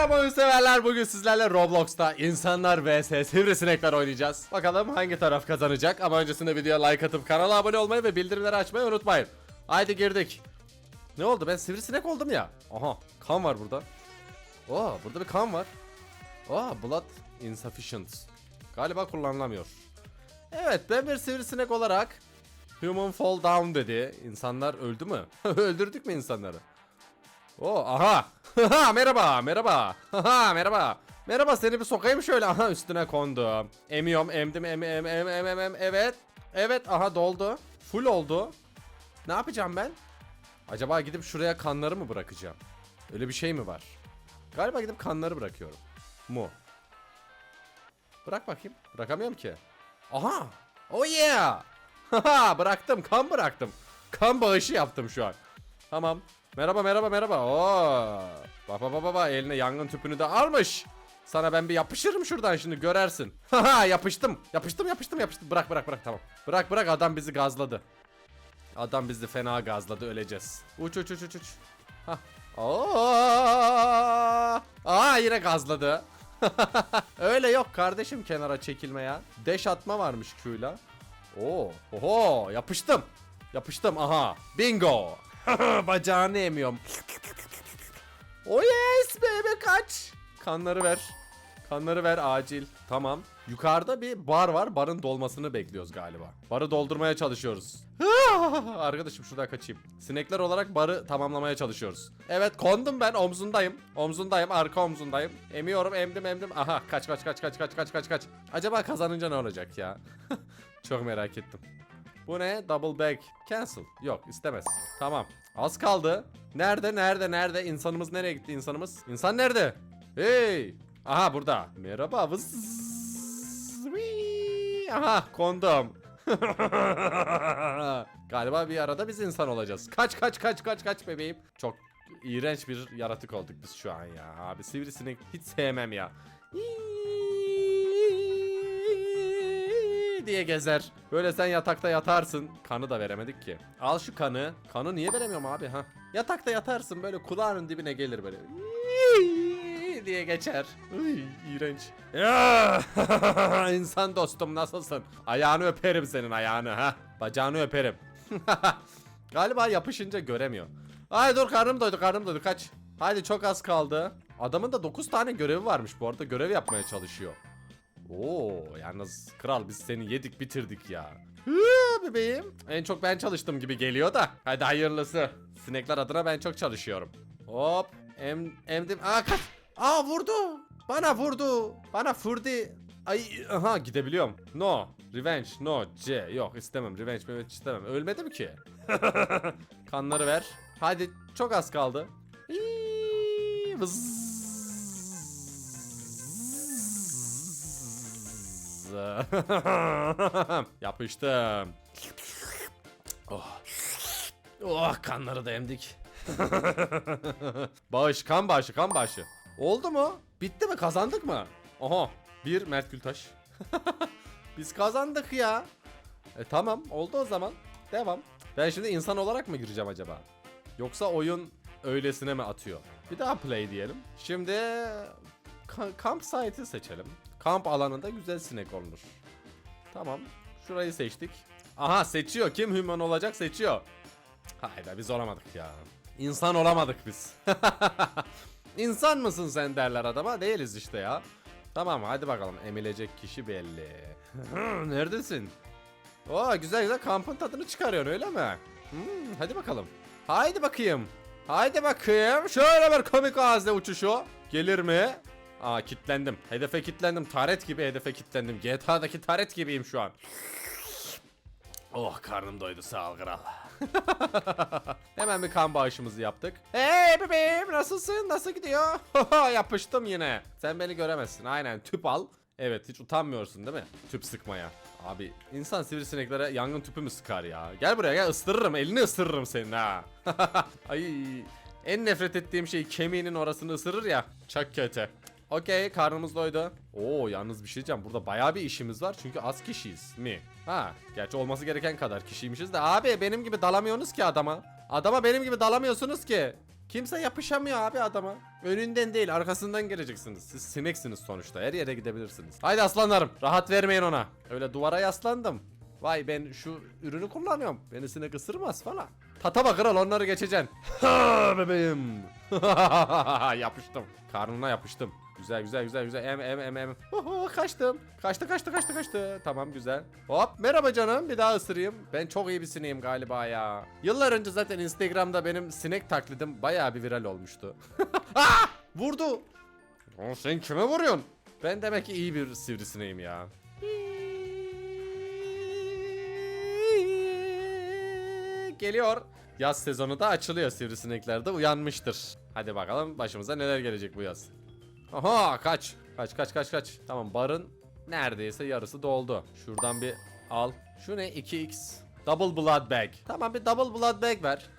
Merhaba oyun severler. Bugün sizlerle Roblox'ta insanlar vs sivrisinekler oynayacağız. Bakalım hangi taraf kazanacak. Ama öncesinde videoya like atıp kanala abone olmayı ve bildirimleri açmayı unutmayın. Haydi girdik. Ne oldu? Ben sivrisinek oldum ya. Aha kan var burada. Oo burada bir kan var. Aa blood insufficient. Galiba kullanılamıyor. Evet ben bir sivrisinek olarak Human fall down dedi. İnsanlar öldü mü? Öldürdük mü insanları? Oo aha. Merhaba merhaba. Merhaba. Merhaba seni bir sokayım şöyle. Aha üstüne kondu. Emiyorum emdim em em em em em em. Evet. Evet aha doldu. Full oldu. Ne yapacağım ben? Acaba gidip şuraya kanları mı bırakacağım? Öyle bir şey mi var? Galiba gidip kanları bırakıyorum. Mu. Bırak bakayım. Bırakamıyorum ki. Aha. Oh yeah. Haha bıraktım. Kan bıraktım. Kan bağışı yaptım şu an. Tamam. Merhaba merhaba merhaba. Oo. Baba baba baba eline yangın tüpünü de almış. Sana ben bir yapışırım şuradan şimdi görersin. Haha yapıştım. Yapıştım yapıştım yapıştım. Bırak bırak bırak tamam. Bırak bırak adam bizi gazladı. Adam bizi fena gazladı öleceğiz. Uç uç uç uç uç. Hah. Aa! Aa yine gazladı. Öyle yok kardeşim kenara çekilme ya. Deş atma varmış Q'yla. Oo, oho, yapıştım. Yapıştım aha. Bingo. Bacağını emiyorum. Oh yes baby kaç. Kanları ver. Kanları ver acil. Tamam. Yukarıda bir bar var. Barın dolmasını bekliyoruz galiba. Barı doldurmaya çalışıyoruz. Arkadaşım şuradan kaçayım. Sinekler olarak barı tamamlamaya çalışıyoruz. Evet kondum ben omzundayım. Omzundayım arka omzundayım. Emiyorum emdim emdim. Aha kaç kaç kaç kaç kaç kaç kaç kaç. Acaba kazanınca ne olacak ya? Çok merak ettim. Bu ne? Double back. Cancel. Yok istemez. Tamam. Az kaldı. Nerede nerede nerede? İnsanımız nereye gitti insanımız? İnsan nerede? Hey. Aha burada. Merhaba. Vız. Aha kondum. Galiba bir arada biz insan olacağız. Kaç kaç kaç kaç kaç bebeğim. Çok iğrenç bir yaratık olduk biz şu an ya. Abi sivrisinek hiç sevmem ya. Diye gezer. Böyle sen yatakta yatarsın. Kanı da veremedik ki. Al şu kanı. Kanı niye veremiyorum abi ha? Yatakta yatarsın böyle kulağının dibine gelir böyle. diye geçer. Uy, iğrenç. İnsan dostum nasılsın? Ayağını öperim senin ayağını ha. Bacağını öperim. Galiba yapışınca göremiyor. Ay dur karnım doydu karnım doydu kaç. Haydi çok az kaldı. Adamın da 9 tane görevi varmış bu arada görev yapmaya çalışıyor. Oo yalnız kral biz seni yedik bitirdik ya. Hı, bebeğim. En çok ben çalıştım gibi geliyor da. Hadi hayırlısı. Sinekler adına ben çok çalışıyorum. Hop. Em, emdim. Aa kaç. Aa vurdu. Bana vurdu. Bana vurdu. Ay aha gidebiliyorum. No. Revenge. No. C. Yok istemem. Revenge evet istemem. Ölmedi mi ki? Kanları ver. Hadi çok az kaldı. İyi, vız. Yapıştım. Oh. Oh kanları da emdik. bağış kan bağışı kan bağışı. Oldu mu? Bitti mi kazandık mı? Oha bir Mert Gültaş. Biz kazandık ya. E tamam oldu o zaman. Devam. Ben şimdi insan olarak mı gireceğim acaba? Yoksa oyun öylesine mi atıyor? Bir daha play diyelim. Şimdi ka- kamp site'i seçelim. Kamp alanında güzel sinek olunur. Tamam. Şurayı seçtik. Aha seçiyor. Kim human olacak seçiyor. Hayda biz olamadık ya. İnsan olamadık biz. İnsan mısın sen derler adama. Değiliz işte ya. Tamam hadi bakalım. Emilecek kişi belli. Neredesin? Oo güzel güzel kampın tadını çıkarıyorsun öyle mi? Hmm, hadi bakalım. Haydi bakayım. Haydi bakayım. Şöyle bir komik ağızla uçuşu. Gelir mi? Aa kitlendim. Hedefe kitlendim. Taret gibi hedefe kitlendim. GTA'daki taret gibiyim şu an. Oh karnım doydu sağ ol kral. Hemen bir kan bağışımızı yaptık. Hey bebeğim nasılsın? Nasıl gidiyor? Yapıştım yine. Sen beni göremezsin. Aynen tüp al. Evet hiç utanmıyorsun değil mi? Tüp sıkmaya. Abi insan sivrisineklere yangın tüpü mü sıkar ya? Gel buraya gel ısırırım elini ısırırım senin ha. Ay en nefret ettiğim şey kemiğinin orasını ısırır ya. Çok kötü. Okey karnımız doydu. Oo yalnız bir şey diyeceğim. Burada bayağı bir işimiz var. Çünkü az kişiyiz mi? Ha gerçi olması gereken kadar kişiymişiz de. Abi benim gibi dalamıyorsunuz ki adama. Adama benim gibi dalamıyorsunuz ki. Kimse yapışamıyor abi adama. Önünden değil arkasından geleceksiniz. Siz sineksiniz sonuçta. Her yere gidebilirsiniz. Haydi aslanlarım. Rahat vermeyin ona. Öyle duvara yaslandım. Vay ben şu ürünü kullanıyorum. Beni sinek ısırmaz falan. Tata bak kral onları geçeceksin. Ha bebeğim. yapıştım. Karnına yapıştım. Güzel güzel güzel güzel. Em em em em. Kaçtım. Kaçtı kaçtı kaçtı kaçtı. Tamam güzel. Hop merhaba canım. Bir daha ısırayım. Ben çok iyi bir sineğim galiba ya. Yıllar önce zaten Instagram'da benim sinek taklidim bayağı bir viral olmuştu. ah! Vurdu. Lan sen kime vuruyorsun? Ben demek ki iyi bir sivrisineğim ya. Geliyor. Yaz sezonu da açılıyor sivrisinekler de uyanmıştır. Hadi bakalım başımıza neler gelecek bu yaz. Aha kaç. Kaç kaç kaç kaç. Tamam barın neredeyse yarısı doldu. Şuradan bir al. Şu ne 2x. Double blood bag. Tamam bir double blood bag ver.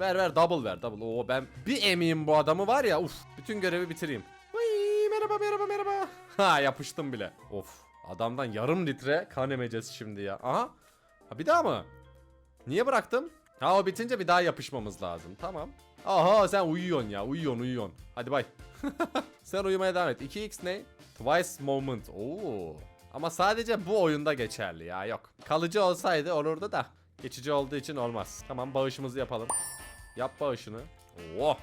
Ver ver double ver double. Oo ben bir emeyim bu adamı var ya uf. Bütün görevi bitireyim. Uy, merhaba merhaba merhaba. Ha yapıştım bile. Of adamdan yarım litre kan emeceğiz şimdi ya. Aha. Ha bir daha mı? Niye bıraktım? Ha o bitince bir daha yapışmamız lazım. Tamam. Aha sen uyuyorsun ya. Uyuyorsun uyuyorsun. Hadi bay. sen uyumaya devam et. 2x ne? Twice moment. Oo. Ama sadece bu oyunda geçerli ya yok. Kalıcı olsaydı olurdu da. Geçici olduğu için olmaz. Tamam bağışımızı yapalım. Yap bağışını. Oo.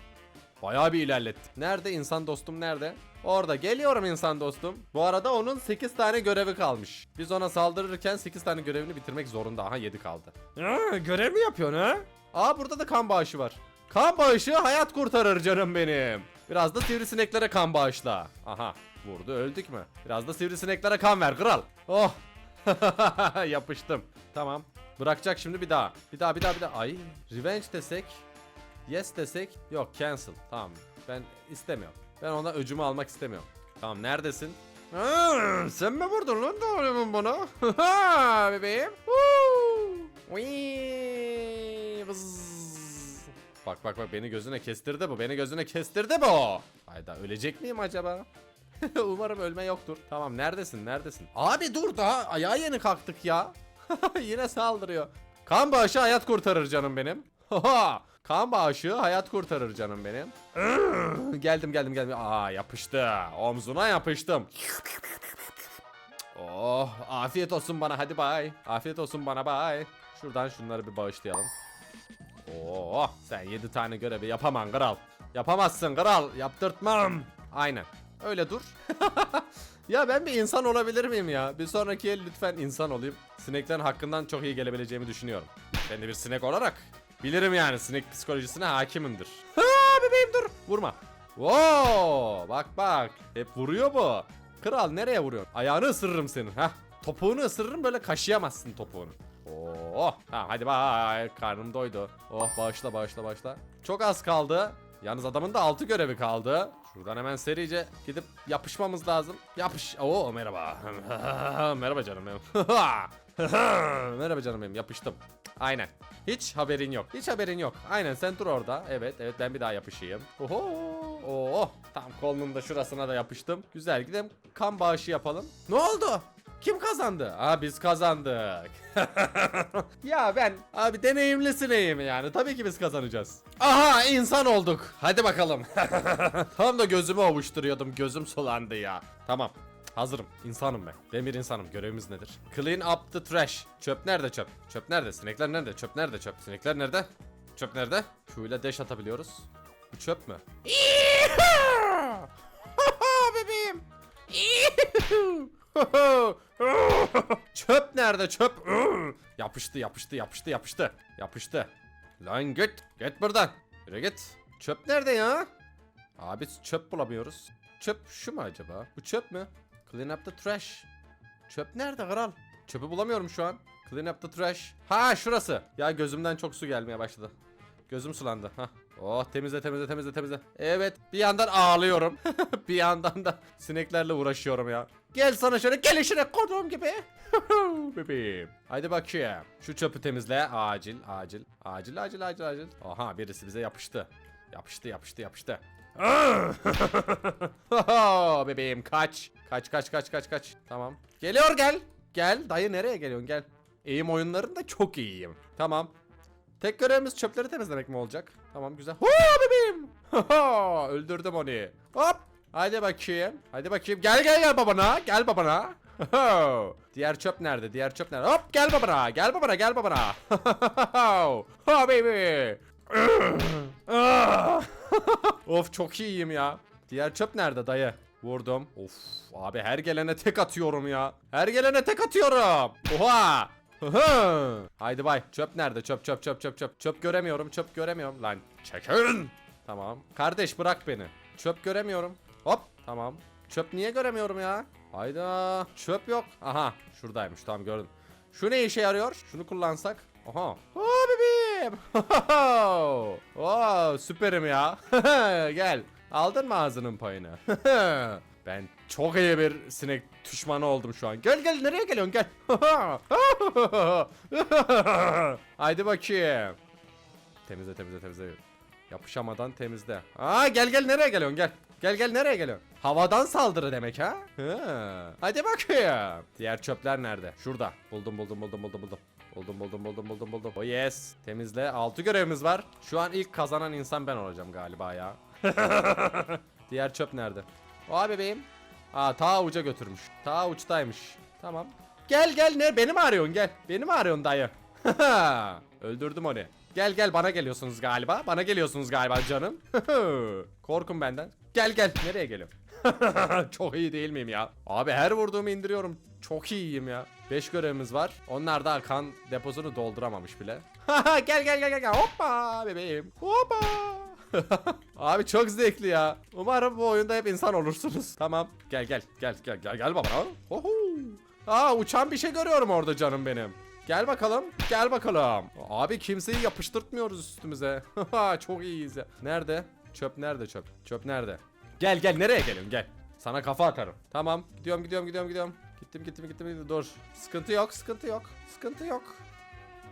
Bayağı bir ilerlettik. Nerede insan dostum nerede? Orada geliyorum insan dostum. Bu arada onun 8 tane görevi kalmış. Biz ona saldırırken 8 tane görevini bitirmek zorunda. Aha 7 kaldı. Aa, görev mi yapıyorsun ha? Aa burada da kan bağışı var. Kan bağışı hayat kurtarır canım benim. Biraz da sivrisineklere kan bağışla. Aha vurdu öldük mü? Biraz da sivrisineklere kan ver kral. Oh. Yapıştım. Tamam. Bırakacak şimdi bir daha. Bir daha bir daha bir daha. Ay revenge desek. Yes desek. Yok cancel. Tamam. Ben istemiyorum. Ben ona öcümü almak istemiyorum. Tamam neredesin? Sen mi vurdun lan doğru bana? Bebeğim. Wii, vız. Bak bak bak beni gözüne kestirdi bu. Beni gözüne kestirdi bu. Hayda ölecek miyim acaba? Umarım ölme yoktur. Tamam neredesin neredesin? Abi dur daha ayağa yeni kalktık ya. Yine saldırıyor. Kan bağışı hayat kurtarır canım benim. Kan bağışı hayat kurtarır canım benim. geldim geldim geldim. Aa yapıştı. Omzuna yapıştım. Oh afiyet olsun bana hadi bay. Afiyet olsun bana bay. Şuradan şunları bir bağışlayalım. Oo sen 7 tane görevi yapaman kral. Yapamazsın kral. Yaptırtmam. Aynen. Öyle dur. ya ben bir insan olabilir miyim ya? Bir sonraki el lütfen insan olayım. Sineklerin hakkından çok iyi gelebileceğimi düşünüyorum. Ben de bir sinek olarak bilirim yani sinek psikolojisine hakimimdir. Ha bebeğim dur. Vurma. Wow, bak bak. Hep vuruyor bu. Kral nereye vuruyorsun? Ayağını ısırırım senin. ha. Topuğunu ısırırım böyle kaşıyamazsın topuğunu. Oh, ha hadi bay. Karnım doydu. Oh bağışla bağışla bağışla. Çok az kaldı. Yalnız adamın da 6 görevi kaldı. Şuradan hemen serice gidip yapışmamız lazım. Yapış. Oo merhaba. merhaba canım benim. merhaba canım benim. Yapıştım. Aynen. Hiç haberin yok. Hiç haberin yok. Aynen sen dur orada. Evet evet ben bir daha yapışayım. Oho. Oo. Tam kolunun da şurasına da yapıştım. Güzel gidelim kan bağışı yapalım. Ne oldu? Kim kazandı? Aa biz kazandık. ya ben abi deneyimlisineyim yani. Tabii ki biz kazanacağız. Aha insan olduk. Hadi bakalım. Tam da gözümü ovuşturuyordum. Gözüm sulandı ya. Tamam. Hazırım. İnsanım ben. Ben bir insanım. Görevimiz nedir? Clean up the trash. Çöp nerede çöp? Çöp nerede? Sinekler nerede? Çöp nerede çöp? Sinekler nerede? Çöp nerede? İle dash atabiliyoruz. Bu çöp mü? bebeğim. Çöp nerede çöp? yapıştı yapıştı yapıştı yapıştı. Yapıştı. Lan git git buradan. Yürü git. Çöp nerede ya? Abi çöp bulamıyoruz. Çöp şu mu acaba? Bu çöp mü? Clean up the trash. Çöp nerede kral? Çöpü bulamıyorum şu an. Clean up the trash. Ha şurası. Ya gözümden çok su gelmeye başladı. Gözüm sulandı. Ha. Oh temizle temizle temizle temizle. Evet bir yandan ağlıyorum. bir yandan da sineklerle uğraşıyorum ya. Gel sana şöyle gelişine koduğum gibi. Bebeğim. Haydi bakayım. Şu çöpü temizle. Acil acil. Acil acil acil acil. Aha birisi bize yapıştı. Yapıştı yapıştı yapıştı. Bebeğim kaç. Kaç kaç kaç kaç kaç. Tamam. Geliyor gel. Gel. Dayı nereye geliyorsun gel. Eğim oyunlarında çok iyiyim. Tamam. Tek görevimiz çöpleri temizlemek mi olacak? Tamam güzel. Hoo bebeğim. Öldürdüm onu. Hop. Hadi bakayım. Hadi bakayım. Gel gel gel babana. Gel babana. Diğer çöp nerede? Diğer çöp nerede? Hop gel babana. Gel babana. Gel babana. Ha baby. of çok iyiyim ya. Diğer çöp nerede dayı? Vurdum. Of abi her gelene tek atıyorum ya. Her gelene tek atıyorum. Oha. Haydi bay. Çöp nerede? Çöp çöp çöp çöp çöp. Çöp göremiyorum. Çöp göremiyorum. Lan çekin. Tamam. Kardeş bırak beni. Çöp göremiyorum. Hop. Tamam. Çöp niye göremiyorum ya? Hayda. Çöp yok. Aha. Şuradaymış. Tamam gördüm. Şu ne işe yarıyor? Şunu kullansak. Aha. Oo bebeğim. Oo süperim ya. Gel. Aldın mı ağzının payını? ben çok iyi bir sinek düşmanı oldum şu an. Gel gel nereye geliyorsun gel. Haydi bakayım. Temizle temizle temizle. Yapışamadan temizle. Aa gel gel nereye geliyorsun gel. Gel gel nereye geliyorsun? Havadan saldırı demek ha? Hı. Hadi bakayım. Diğer çöpler nerede? Şurada. Buldum buldum buldum buldum buldum. Buldum buldum buldum buldum buldum. Oh yes. Temizle. 6 görevimiz var. Şu an ilk kazanan insan ben olacağım galiba ya. Diğer çöp nerede? O bebeğim. Aa ta uca götürmüş. Ta uçtaymış. Tamam. Gel gel ne beni mi arıyorsun gel. Beni mi arıyorsun dayı? Öldürdüm onu. Gel gel bana geliyorsunuz galiba. Bana geliyorsunuz galiba canım. Korkun benden. Gel gel. Nereye geliyorsun? Çok iyi değil miyim ya? Abi her vurduğumu indiriyorum. Çok iyiyim ya. 5 görevimiz var. Onlar da kan deposunu dolduramamış bile. gel gel gel gel. Hoppa bebeğim. Hoppa. Abi çok zevkli ya. Umarım bu oyunda hep insan olursunuz. Tamam. Gel gel gel gel gel gel baba. Oho. Aa uçan bir şey görüyorum orada canım benim. Gel bakalım. Gel bakalım. Abi kimseyi yapıştırtmıyoruz üstümüze. çok iyiyiz ya. Nerede? Çöp nerede çöp? Çöp nerede? Gel gel nereye geliyorsun gel. Sana kafa atarım. Tamam. Gidiyorum gidiyorum gidiyorum gidiyorum. Gittim gittim gittim gittim. Dur. Sıkıntı yok sıkıntı yok. Sıkıntı yok.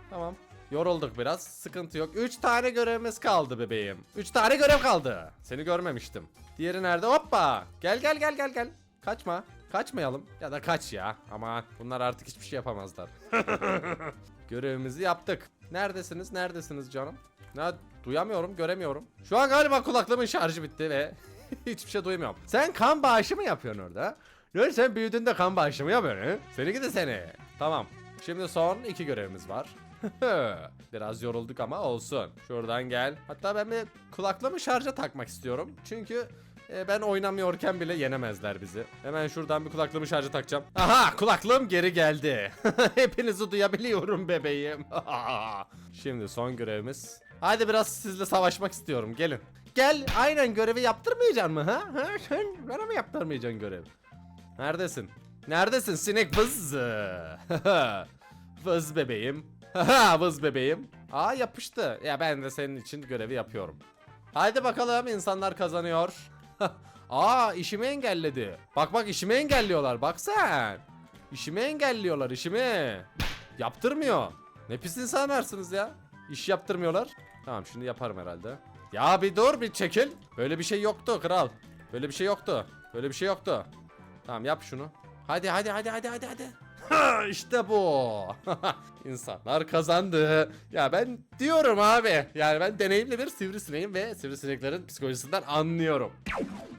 Tamam. Yorulduk biraz. Sıkıntı yok. 3 tane görevimiz kaldı bebeğim. 3 tane görev kaldı. Seni görmemiştim. Diğeri nerede? Hoppa. Gel gel gel gel gel. Kaçma. Kaçmayalım. Ya da kaç ya. Ama bunlar artık hiçbir şey yapamazlar. Görevimizi yaptık. Neredesiniz? Neredesiniz canım? Ne duyamıyorum, göremiyorum. Şu an galiba kulaklığımın şarjı bitti ve hiçbir şey duymuyorum. Sen kan bağışı mı yapıyorsun orada? Ya sen büyüdüğünde kan bağışı mı yapıyorsun? he? Seni gidi seni. Tamam. Şimdi son iki görevimiz var. Biraz yorulduk ama olsun. Şuradan gel. Hatta ben bir kulaklığımı şarja takmak istiyorum. Çünkü e, ben oynamıyorken bile yenemezler bizi. Hemen şuradan bir kulaklığımı şarja takacağım. Aha kulaklığım geri geldi. Hepinizi duyabiliyorum bebeğim. Şimdi son görevimiz. Hadi biraz sizle savaşmak istiyorum. Gelin. Gel aynen görevi yaptırmayacaksın mı ha? ha? Sen bana mı yaptırmayacaksın görevi? Neredesin? Neredesin sinek vız? vız bebeğim. vız bebeğim. Aa yapıştı. Ya ben de senin için görevi yapıyorum. Haydi bakalım insanlar kazanıyor. Aa işimi engelledi. Bak bak işimi engelliyorlar bak sen. İşimi engelliyorlar işimi. Yaptırmıyor. Ne pis insanlarsınız ya. İş yaptırmıyorlar. Tamam şimdi yaparım herhalde. Ya bir dur bir çekil. Böyle bir şey yoktu kral. Böyle bir şey yoktu. Böyle bir şey yoktu. Tamam yap şunu. Hadi hadi hadi hadi hadi hadi. Ha, işte bu. İnsanlar kazandı. Ya ben diyorum abi. Yani ben deneyimli bir sivrisineğim ve sivrisineklerin psikolojisinden anlıyorum.